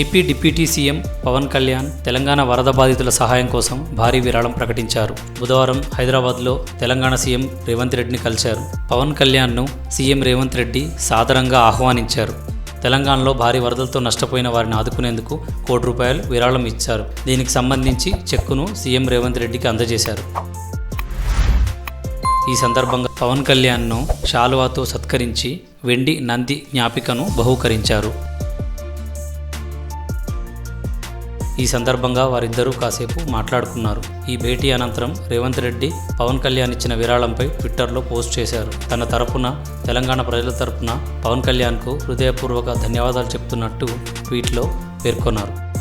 AP deputy CM Pawan Kalyan Telangana వరద బాధితుల సహాయం కోసం భారీ విరాళం ప్రకటించారు. బుధవారం హైదరాబాద్లో తెలంగాణ సీఎం రేవంత్ రెడ్డిని కలిశారు. పవన్ కళ్యాణ్ను సీఎం రేవంత్ రెడ్డి సాదరంగా ఆహ్వానించారు. తెలంగాణలో భారీ వరదలతో నష్టపోయిన వారిని ఆదుకునేందుకు కోటి రూపాయలు విరాళం ఇచ్చారు. దీనికి సంబంధించి చెక్కును సీఎం రేవంత్ రెడ్డికి అందజేశారు. ఈ సందర్భంగా పవన్ కళ్యాణ్ను శాలువాతో సత్కరించి వెండి నంది జ్ఞాపికను బహూకరించారు. ఈ సందర్భంగా వారిద్దరూ కాసేపు మాట్లాడుకున్నారు. ఈ భేటీ అనంతరం రేవంత్ రెడ్డి పవన్ కళ్యాణ్ ఇచ్చిన విరాళంపై ట్విట్టర్లో పోస్ట్ చేశారు. తన తరపున తెలంగాణ ప్రజల తరపున పవన్ కళ్యాణ్కు హృదయపూర్వక ధన్యవాదాలు చెప్తున్నట్టు ట్వీట్లో పేర్కొన్నారు.